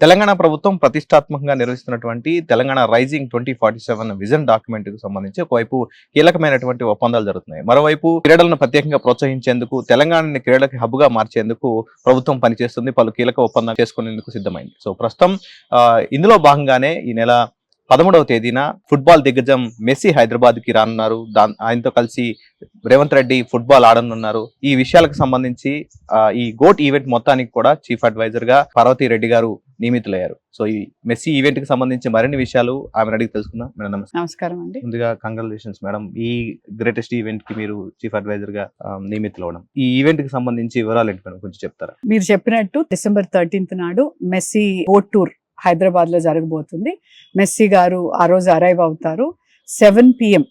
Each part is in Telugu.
తెలంగాణ ప్రభుత్వం ప్రతిష్టాత్మకంగా నిర్వహిస్తున్నటువంటి Telangana rising twenty forty seven vision డాక్యుమెంట్కు సంబంధించి ఒకవైపు కీలకమైనటువంటి ఒప్పందాలు జరుగుతున్నాయి. మరోవైపు క్రీడలను ప్రత్యేకంగా ప్రోత్సహించేందుకు తెలంగాణని క్రీడలకి హబ్గా మార్చేందుకు ప్రభుత్వం పనిచేస్తుంది. పలు కీలక ఒప్పందాలు చేసుకునేందుకు సిద్ధమైంది. సో ప్రస్తుతం ఇందులో భాగంగానే ఈ నెల పదమూడవ తేదీన ఫుట్బాల్ దిగ్గజం మెస్సీ హైదరాబాద్కి రానున్నారు. దా- ఆయనతో కలిసి రేవంత్ రెడ్డి ఫుట్బాల్ ఆడనున్నారు. ఈ విషయాలకు సంబంధించి ఈ గోట్ ఈవెంట్ మొత్తానికి కూడా చీఫ్ అడ్వైజర్గా పార్వతి రెడ్డి గారు నియమితులయ్యారు. సో ఈ మెస్సీ ఈవెంట్కి సంబంధించి మరిన్ని విషయాలు ఆమె అడిగి తెలుసుకుందాం. మేడం నమస్తే నమస్కారం అండి. ముందుగా కంగ్రాచులేషన్స్ మేడం. ఈ గ్రేటెస్ట్ ఈవెంట్కి మీరు చీఫ్ అడ్వైజర్గా ఆ, నియమితులవడం ఈ ఈవెంట్కి సంబంధించి వివరాలు ఏంటి మేడం? కొంచెం చెప్తారా? మీరు చెప్పినట్టు డిసెంబర్ థర్టీన్త్ నాడు మెస్సీ బోట్ టూర్ హైదరాబాద్లో జరగబోతుంది. మెస్సీ గారు ఆ రోజు అరైవ్ అవుతారు. సెవెన్ పిఎం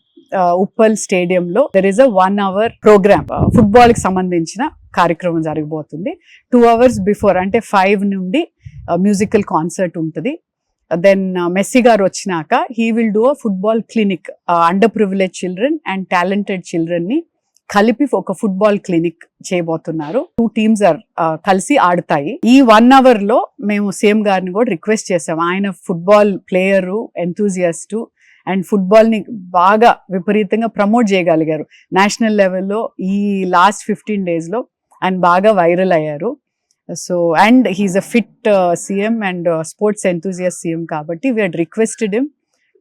ఉప్పల్ స్టేడియంలో there is a one hour program ఫుట్బాల్కి సంబంధించిన కార్యక్రమం జరగబోతుంది. టూ అవర్స్ బిఫోర్ అంటే ఫైవ్ నుండి మ్యూజికల్ కాన్సర్ట్ ఉంటుంది. దెన్ మెస్సీ గారు వచ్చినాక he will do a football clinic under privilege children and talented చిల్డ్రన్ని కలిపి ఒక ఫుట్బాల్ క్లినిక్ చేయబోతున్నారు. టూ టీమ్స్ ఆర్ కలిసి ఆడతాయి. ఈ వన్ అవర్లో మేము సీఎం గారిని కూడా రిక్వెస్ట్ చేసాం. ఆయన ఫుట్బాల్ ప్లేయరు ఎంతూజియాస్టు అండ్ ఫుట్బాల్ని బాగా విపరీతంగా ప్రమోట్ చేయగలిగారు. నేషనల్ లెవెల్లో ఈ లాస్ట్ ఫిఫ్టీన్ డేస్లో ఆయన బాగా వైరల్ అయ్యారు. So and he is a fit CM and sports enthusiast CM కాబట్టి we had requested him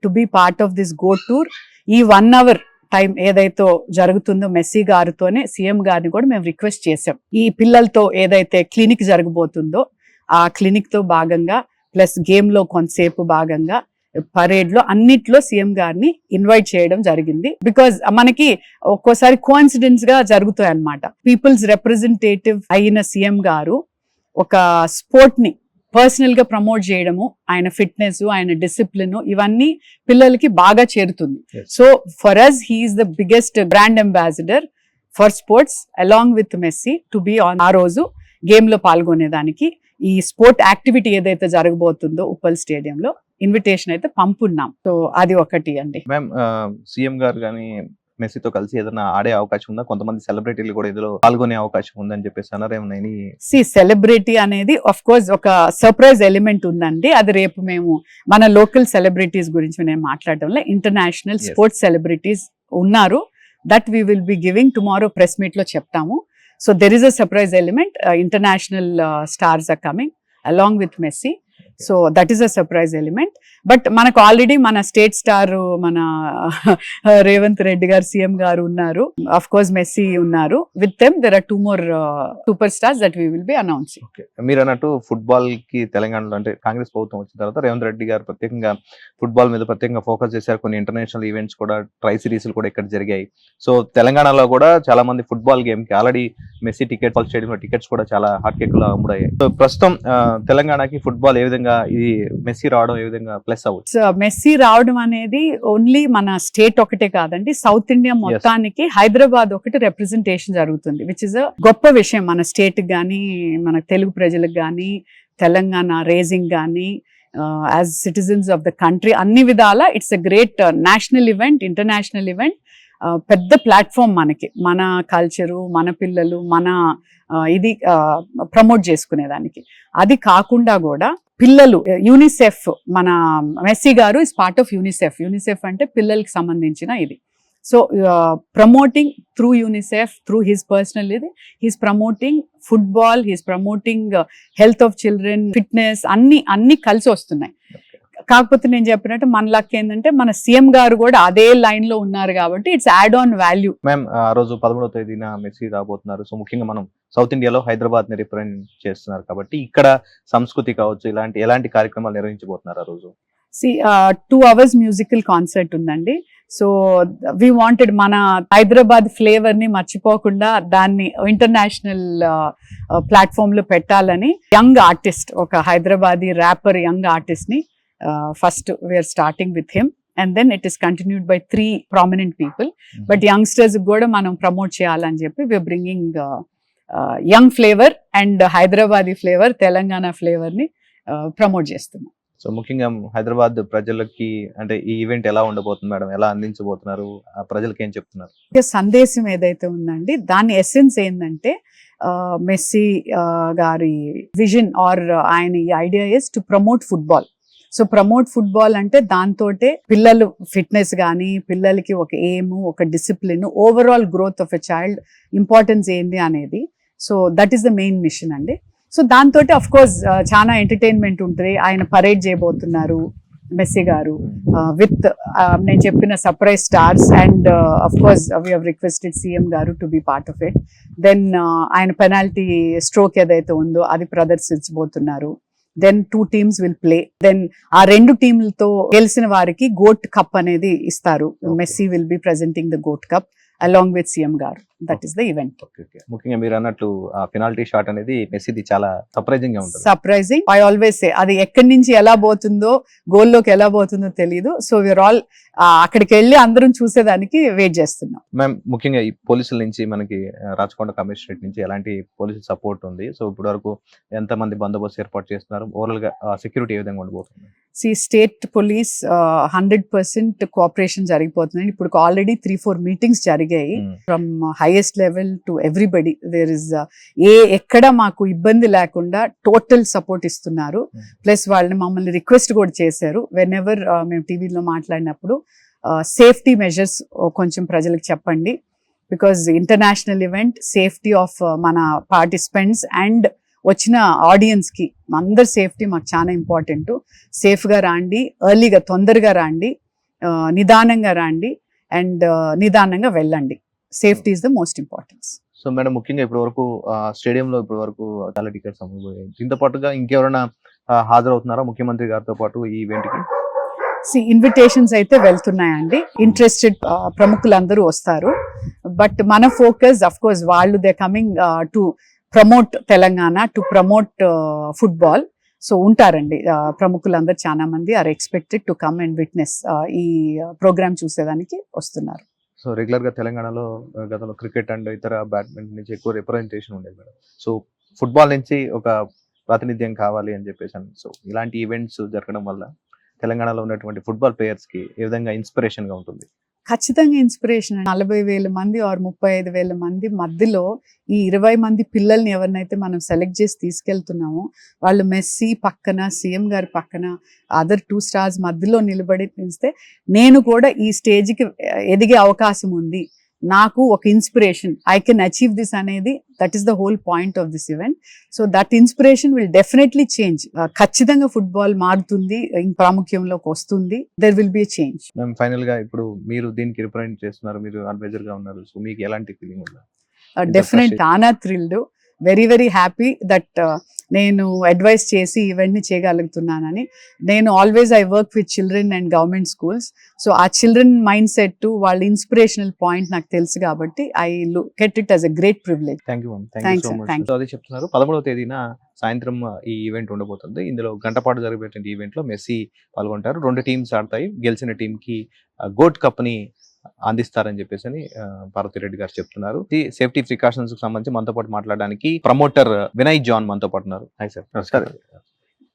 to be part of this go tour ఈ వన్ అవర్ టైం ఏదైతే జరుగుతుందో మెస్సీ గారితోనే సీఎం గారిని కూడా మేము రిక్వెస్ట్ చేసాం ఈ పిల్లలతో ఏదైతే క్లినిక్ జరగబోతుందో ఆ క్లినిక్తో భాగంగా ప్లస్ గేమ్లో కొంతసేపు భాగంగా పరేడ్లో అన్నిట్లో సీఎం గారిని ఇన్వైట్ చేయడం జరిగింది. బికాజ్ మనకి ఒక్కోసారి కోఇన్సిడెన్స్గా జరుగుతాయి అనమాట పీపుల్స్ రిప్రజెంటేటివ్ అయిన సీఎం గారు ఒక స్పోర్ట్ని పర్సనల్గా ప్రమోట్ చేయడము ఆయన ఫిట్నెస్ ఆయన డిసిప్లిన్ ఇవన్నీ పిల్లలకి బాగా చేరుతుంది. So for us he is the biggest brand ambassador for sports along with Messi to be on ఆ రోజు గేమ్లో పాల్గొనేదానికి ఈ స్పోర్ట్ యాక్టివిటీ ఏదైతే జరగబోతుందో ఉప్పల్ స్టేడియంలో ఇన్విటేషన్ అయితే పంపున్నాం. సో అది ఒకటి అండి. మ్యామ్ సీఎం గారు కానీ మెస్సీతో కలిసి ఏదైనా ఆడే అవకాశం ఉందా? కొంతమంది సెలబ్రిటీలు కూడా ఇందులో పాల్గొనే అవకాశం ఉందని చెప్పేసి అన్నారు. సి సెలబ్రిటీ అనేది ఆఫ్ కోర్స్ ఒక సర్ప్రైజ్ ఎలిమెంట్ ఉందండి. అది రేపు మేము మన లోకల్ సెలబ్రిటీస్ గురించి నేను మాట్లాడడంలో ఇంటర్నేషనల్. స్పోర్ట్స్ సెలబ్రిటీస్ ఉన్నారు. That we will be giving tomorrow press మీట్లో చెప్తాము. So there is a surprise element international stars are coming along with Messi so that is a surprise element but మనకు ఆల్రెడీ మన స్టేట్ స్టార్ మన రేవంత్ రెడ్డి గారు సీఎం గారు ఉన్నారు. అఫ్ కోర్స్ మెస్సీ ఉన్నారు. With them there are two more super stars that we will be announcing okay మీరు అన్నట్టు ఫుట్బాల్కి తెలంగాణలో అంటే కాంగ్రెస్ ప్రభుత్వం వచ్చిన తర్వాత రేవంత్ రెడ్డి గారు ప్రత్యేకంగా ఫుట్బాల్ మీద ప్రత్యేకంగా ఫోకస్ చేశారు. కొన్ని ఇంటర్నేషనల్ ఈవెంట్స్ కూడా ట్రై సిరీస్ కూడా ఇక్కడ జరిగాయి. సో తెలంగాణలో కూడా చాలా మంది ఫుట్బాల్ గేమ్కి ఆల్రెడీ మెస్సీ టికెట్ ఫాల్ స్టేడియం లో టికెట్స్ కూడా చాలా హాట్ కేక్లో అమ్ముడయ్యాయి. సో ప్రస్తుతం ఆ, తెలంగాణకి ఫుట్బాల్ ఏ విధంగా ఇది మెస్సీ రావడం ఏ విధంగా ప్లస్ అవ్వచ్చు? మెస్సీ రావడం అనేది ఓన్లీ మన స్టేట్ ఒకటే కాదండి. సౌత్ ఇండియా మొత్తానికి హైదరాబాద్ ఒకటి రిప్రజెంటేషన్ జరుగుతుంది విచ్ ఇస్ గొప్ప విషయం మన స్టేట్ గానీ మన తెలుగు ప్రజలకు గానీ తెలంగాణ రేజింగ్ గానీ as citizens of the country అన్ని విధాల it's a great national event international event పెద్ద ప్లాట్ఫామ్ మనకి. మన కల్చరు మన పిల్లలు మన ఇది ప్రమోట్ చేసుకునేదానికి. అది కాకుండా కూడా పిల్లలు యూనిసెఫ్ మన Messi garu is part of UNICEF. UNICEF అంటే పిల్లలకి సంబంధించిన ఇది. So promoting through UNICEF through his personal ఇది. He's promoting football he's promoting health of children fitness అన్ని అన్ని కలిసి వస్తున్నాయి. కాకపోతే నేను చెప్పినట్టు మన లక్ ఏంటంటే మన సీఎం గారు కూడా అదే లైన్లో ఉన్నారు కాబట్టి it's add on value ma'am ఆ రోజు పదమూడవ తేదీన మెస్సీ రాబోతున్నారు. సో ముఖ్యంగా మనం సౌత్ ఇండియాలో హైదరాబాద్ని రిప్రజెంట్ చేస్తున్నారు కాబట్టి ఇక్కడ సంస్కృతి కావచ్చు ఇలాంటి ఎలాంటి కార్యక్రమాలు నిర్వహించబోతున్నారు ఆ రోజు? See two hours musical concert ఉందండి. సో వి వాంటెడ్ మన హైదరాబాద్ ఫ్లేవర్ని మర్చిపోకుండా దాన్ని ఇంటర్నేషనల్ ప్లాట్ఫామ్లో పెట్టాలని యంగ్ ఆర్టిస్ట్ ఒక హైదరాబాదీ ర్యాపర్ యంగ్ ఆర్టిస్ట్ని first we're starting with him and then it is continued by three prominent people but youngsters కూడా మనం ప్రమోట్ చేయాలని చెప్పి we're bringing young flavour and Hyderabadi flavour Telangana ఫ్లేవర్ని promote చేస్తున్నాం. సో ముఖ్యంగా హైదరాబాద్ ప్రజలకి అంటే ఈ ఈవెంట్ ఎలా ఉండబోతుంది మేడం? ఎలా అందించబోతున్నారు? ప్రజలకి ఏం చెప్తున్నారు? ఇక సందేశం ఏదైతే ఉందండి దాని ఎసెన్స్ ఏంటంటే మెస్సీ గారి విజన్ ఆర్ ఆయన ఈ idea is to promote football so promote football అంటే దాంతోటే పిల్లలు ఫిట్నెస్ కానీ పిల్లలకి ఒక ఎయిమ్ ఒక discipline overall growth of a child importance ఏంది అనేది. So that is the main mission అండి. సో దాంతో అఫ్ కోర్స్ చాలా ఎంటర్టైన్మెంట్ ఉంటుంది. ఆయన పరేడ్ చేయబోతున్నారు మెస్సీ గారు uh, విత్ uh, నేను చెప్పిన surprise stars and of course we have requested CM garu to be part of it then ఆయన పెనాల్టీ స్ట్రోక్ ఏదైతే ఉందో అది ప్రదర్శించబోతున్నారు. Then two teams will play then ఆ రెండు టీంలతో గెలిచిన వారికి గోట్ కప్ అనేది ఇస్తారు. Messi will be presenting the GOAT cup along with CM garu that is the event ముఖ్యంగా మీరు అన్నట్లు ఆ పెనాల్టీ షాట్ అనేది మెస్సీది చాలా సర్ప్రైజింగ్గా ఉంటుంది. సర్ప్రైజింగ్ ఐ ఆల్వేస్ సే అది ఎక్కడి నుంచి ఎలా పోతుందో గోల్లోకి ఎలా పోతుందో తెలియదు సో వీఆర్ ఆల్ అక్కడికి వెళ్ళి అందరం చూసేదానికి వెయిట్ చేస్తున్నాం. మ్యామ్ ముఖ్యంగా ఈ పోలీసుల నుంచి మనకి రాచకొండ కమిషనరేట్ నుంచి ఎలాంటి పోలీసు సపోర్ట్ ఉంది. సో ఇప్పటి వరకు ఎంత మంది బందోబస్తు ఏర్పాటు చేస్తున్నారు? ఓవరాల్గా సెక్యూరిటీ ఏ విధంగా ఉండబోతుంది see state police hundred percent cooperation జరిగిపోతుంది ఇప్పుడు ఆల్రెడీ త్రీ ఫోర్ మీటింగ్స్ జరిగాయి. From highest level to everybody there is a ఎక్కడ మాకు ఇబ్బంది లేకుండా టోటల్ సపోర్ట్ ఇస్తున్నారు. Hmm. ప్లస్ వాళ్ళని మమ్మల్ని రిక్వెస్ట్ కూడా చేశారు. వెన్ ఎవర్ మేము టీవీలో మాట్లాడినప్పుడు సేఫ్టీ మెజర్స్ కొంచెం ప్రజలకు చెప్పండి. Because international event safety of మన పార్టిసిపెంట్స్ అండ్ వచ్చిన ఆడియన్స్కి అందరి సేఫ్టీ మాకు చాలా ఇంపార్టెంట్ సేఫ్గా రాండి ఎర్లీగా తొందరగా రాండి ఆ, నిదానంగా రాండి అండ్ నిదానంగా వెళ్ళండి. Safety is the most importance. So madam ముఖ్యంగా ఇప్పటి వరకు స్టేడియం లో ఇప్పటి వరకు చాలా టికెట్స్ అమ్ముపోయాయి దీంతో పాటుగా ఇంకెవరైనా హాజరవుతున్నారా ముఖ్యమంత్రి గారితో పాటు ఈ ఈవెంట్కి సి ఇన్విటేషన్స్ అయితే వెళ్తున్నాయండి. ఇంట్రెస్టెడ్ ప్రముఖులందరూ వస్తారు. బట్ మన ఫోకస్ అఫ్ కోర్స్ వాళ్ళు they coming to promote Telangana to promote football. So ఉంటారండి ప్రముఖులందరూ చాలా మంది are expected to come and witness ఈ ప్రోగ్రామ్ చూసేదానికి వస్తున్నారు. సో రెగ్యులర్గా తెలంగాణలో గతంలో క్రికెట్ అండ్ ఇతర బ్యాడ్మింటన్ నుంచి ఎక్కువ రిప్రజెంటేషన్ ఉండేది మేడం. సో ఫుట్బాల్ నుంచి ఒక ప్రాతినిధ్యం కావాలి అని చెప్పేసి సో ఇలాంటి ఈవెంట్స్ జరగడం వల్ల తెలంగాణలో ఉన్నటువంటి ఫుట్బాల్ ప్లేయర్స్కి ఏ విధంగా ఇన్స్పిరేషన్గా ఉంటుంది? ఖచ్చితంగా ఇన్స్పిరేషన్ నలభై వేల మంది ఆరు ముప్పై ఐదు వేల మంది మధ్యలో ఈ ఇరవై మంది పిల్లల్ని ఎవరినైతే మనం సెలెక్ట్ చేసి తీసుకెళ్తున్నామో వాళ్ళు మెస్సీ పక్కన సీఎం గారి పక్కన అదర్ టూ స్టార్స్ మధ్యలో నిలబడి పెంచితే నేను కూడా ఈ స్టేజ్కి ఎదిగే అవకాశం ఉంది. నాకు ఒక inspiration I can achieve this అనేది that is the whole point of this event so that inspiration will definitely change ఖచ్చితంగా ఫుట్బాల్ మారుతుంది ఇంక ప్రాముఖ్యంలోకి వస్తుంది. దెర్ విల్ బి చేంజ్ మేము ఫైనల్గా ఇప్పుడు మీరు దీనికి రిప్రజెంట్ చేస్తున్నారు మీరు అడ్వైజర్గా ఉన్నారు. సో మీకు ఎలాంటి ఫీలింగ్ ఉంది? Definite. Ana thrilled very very happy that నేను అడ్వైస్ చేసి ఇవన్నీ చేయగలుగుతున్నానని. నేను always I work with children and government schools. So ఆ చిల్డ్రన్ మైండ్ సెట్ వాళ్ళ ఇన్స్పిరేషనల్ పాయింట్ నాకు తెలుసు కాబట్టి I look at it as a great privilege. అది చెప్తున్నారు. పదమూడవ తేదీన సాయంత్రం ఈ ఈవెంట్ ఉండబోతుంది. ఇందులో గంట పాటు జరిగేటువంటి ఈవెంట్లో మెస్సీ పాల్గొంటారు. రెండు టీమ్స్ ఆడతాయి. గెలిచిన టీం కి గోల్డ్ కప్ని అందిస్తారని చెప్పేసి అని రెడ్డి గారు చెప్తున్నారు. సేఫ్టీ ప్రికాషన్స్కి సంబంధించి మనతో పాటు మాట్లాడడానికి ప్రమోటర్ వినయ్ జాన్ మనతో పాటు ఉన్నారు. Hi sir. సార్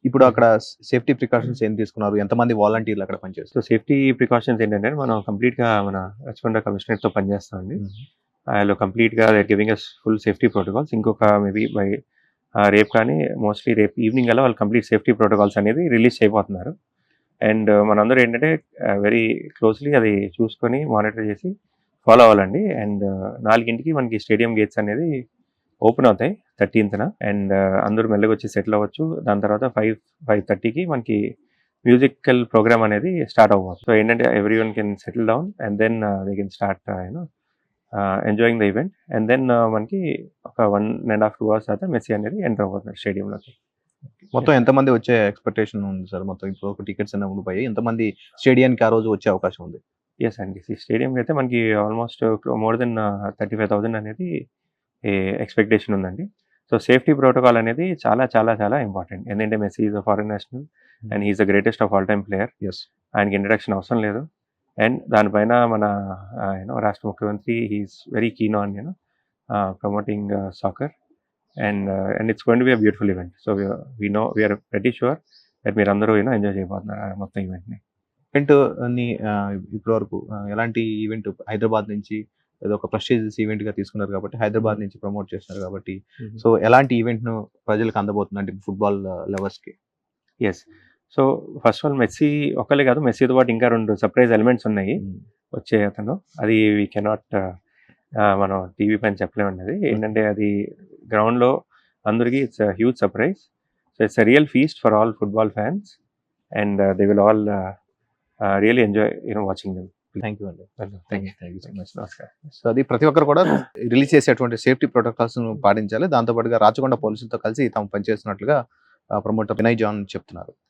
ఇప్పుడు అక్కడ సేఫ్టీ ప్రికాషన్స్ ఏం తీసుకున్నారు? ఎంతమంది వాలంటీర్లు అక్కడ పనిచేస్తారు సో సేఫ్టీ ప్రికాషన్స్ ఏంటంటే మనం కంప్లీట్గా మన రచకొండ కమిషనరేట్తో పనిచేస్తామండి వాళ్ళు కంప్లీట్గా giving us full safety protocols. ఇంకొక మేబీ బై రేపు కానీ మోస్ట్లీ రేపు ఈవినింగ్ అలా వాళ్ళు కంప్లీట్ సేఫ్టీ ప్రోటోకాల్స్ అనేది రిలీజ్ చేయబోతున్నారు. అండ్ మనందరూ ఏంటంటే వెరీ క్లోజ్లీ అది చూసుకొని మానిటర్ చేసి ఫాలో అవ్వాలండి. అండ్ నాలుగింటికి మనకి స్టేడియం గేట్స్ అనేది ఓపెన్ అవుతాయి థర్టీన్త్న అండ్ అందరూ మెల్లగా వచ్చి సెటిల్ అవ్వచ్చు. దాని తర్వాత ఫైవ్ ఫైవ్ థర్టీకి మనకి మ్యూజికల్ ప్రోగ్రామ్ అనేది స్టార్ట్ అవ్వచ్చు. సో ఏంటంటే everyone can settle down and then they can start you know enjoying the event and then మనకి ఒక one and half two hours తర్వాత మెస్సీ అనేది ఎంటర్ అవుతుంది స్టేడియంలోకి మొత్తం ఎంతమంది వచ్చే ఎక్స్పెక్టేషన్ ఉంది సార్? మొత్తం ఇప్పుడు ఒక టికెట్స్ అన్న ఉండిపోయి ఎంతమంది స్టేడియానికి ఆ రోజు వచ్చే అవకాశం ఉంది? ఎస్ అండి. ఈ స్టేడియంకి అయితే మనకి almost more than thirty five thousand అనేది ఎక్స్పెక్టేషన్ ఉందండి. సో సేఫ్టీ ప్రోటోకాల్ అనేది చాలా చాలా చాలా ఇంపార్టెంట్ ఎందుకంటే Messi is a foreign national and he is the greatest of all time player yes ఆయనకి ఇంట్రడక్షన్ అవసరం లేదు. అండ్ దానిపైన మన యూనో రాష్ట్ర ముఖ్యమంత్రి he is very keen on you know promoting soccer and and it's going to be a beautiful event so we know we're very sure that మీరు అందరూ యూనో ఎంజాయ్ చేయబోతున్నారు మొత్తం ఈవెంట్ని ఈవెంట్ని ఇప్పటి వరకు ఎలాంటి ఈవెంట్ హైదరాబాద్ నుంచి ఏదో ఒక ప్రెస్టీజియస్ ఈవెంట్గా తీసుకున్నారు కాబట్టి హైదరాబాద్ నుంచి ప్రమోట్ చేస్తున్నారు కాబట్టి సో ఎలాంటి ఈవెంట్ను ప్రజలకు అందబోతుంది? అంటే football లవర్స్కి. Yes so first of all Messi ఒక్కలే కాదు మెస్సీతో పాటు ఇంకా రెండు సర్ప్రైజ్ ఎలిమెంట్స్ ఉన్నాయి. వచ్చే అతను. అది వీ కెనాట్ మనం టీవీ పైన చెప్పలేమండి అది ఏంటంటే అది గ్రౌండ్లో అందరికీ it's huge surprise. So it's real feast for all football fans. And they will all really enjoy you know watching them thank you అండి. Thank you thank you so much నమస్కారం సో అది ప్రతి ఒక్కరు కూడా రిలీజ్ చేసేటువంటి సేఫ్టీ ప్రోటోకాల్స్ను పాటించాలి. దాంతో పాటుగా రాచకొండ పోలీసులతో కలిసి తాము పనిచేస్తున్నట్లుగా ప్రమోటర్ వినయ్ జాన్ చెప్తున్నారు.